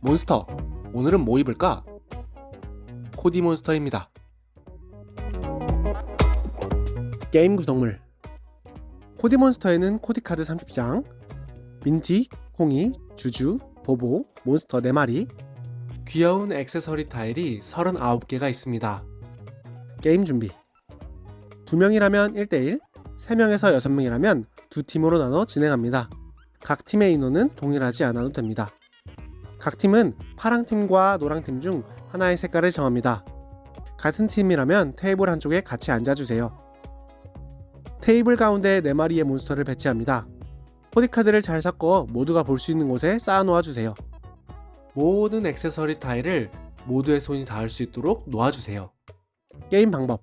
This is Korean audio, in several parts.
몬스터, 오늘은 뭐 입을까? 코디 몬스터입니다. 게임 구성물 코디 몬스터에는 코디 카드 30장, 민티, 홍이, 주주, 보보, 몬스터 4마리, 귀여운 액세서리 타일이 39개가 있습니다. 게임 준비 2명이라면 1대1, 3명에서 6명이라면 두 팀으로 나눠 진행합니다. 각 팀의 인원은 동일하지 않아도 됩니다. 각 팀은 파랑 팀과 노랑 팀 중 하나의 색깔을 정합니다. 같은 팀이라면 테이블 한쪽에 같이 앉아주세요. 테이블 가운데 4마리의 몬스터를 배치합니다. 코디카드를 잘 섞어 모두가 볼 수 있는 곳에 쌓아 놓아 주세요. 모든 액세서리 타일을 모두의 손이 닿을 수 있도록 놓아주세요. 게임 방법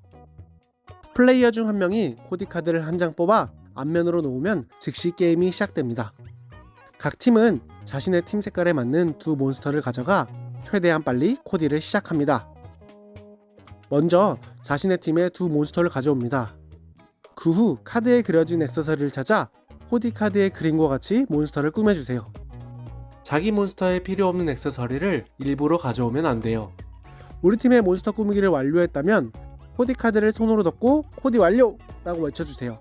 플레이어 중 한 명이 코디카드를 한 장 뽑아 앞면으로 놓으면 즉시 게임이 시작됩니다. 각 팀은 자신의 팀 색깔에 맞는 두 몬스터를 가져가 최대한 빨리 코디를 시작합니다. 먼저 자신의 팀에 두 몬스터를 가져옵니다. 그 후 카드에 그려진 액세서리를 찾아 코디 카드의 그림과 같이 몬스터를 꾸며주세요. 자기 몬스터에 필요 없는 액세서리를 일부러 가져오면 안 돼요. 우리 팀의 몬스터 꾸미기를 완료했다면 코디 카드를 손으로 덮고 코디 완료! 라고 외쳐주세요.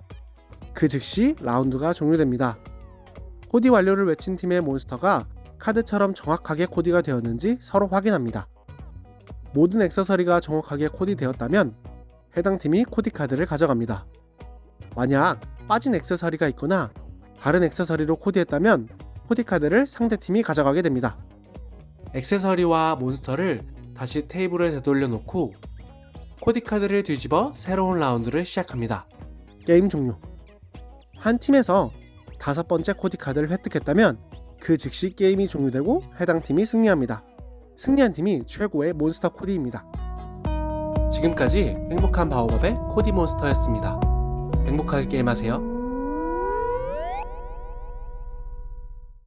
그 즉시 라운드가 종료됩니다. 코디 완료를 외친 팀의 몬스터가 카드처럼 정확하게 코디가 되었는지 서로 확인합니다. 모든 액세서리가 정확하게 코디되었다면 해당 팀이 코디 카드를 가져갑니다. 만약 빠진 액세서리가 있거나 다른 액세서리로 코디했다면 코디 카드를 상대 팀이 가져가게 됩니다. 액세서리와 몬스터를 다시 테이블에 되돌려 놓고 코디 카드를 뒤집어 새로운 라운드를 시작합니다. 게임 종료. 한 팀에서 다섯 번째 코디 카드를 획득했다면 그 즉시 게임이 종료되고 해당 팀이 승리합니다. 승리한 팀이 최고의 몬스터 코디입니다. 지금까지 행복한 바오밥의 코디 몬스터였습니다. 행복하게 게임하세요.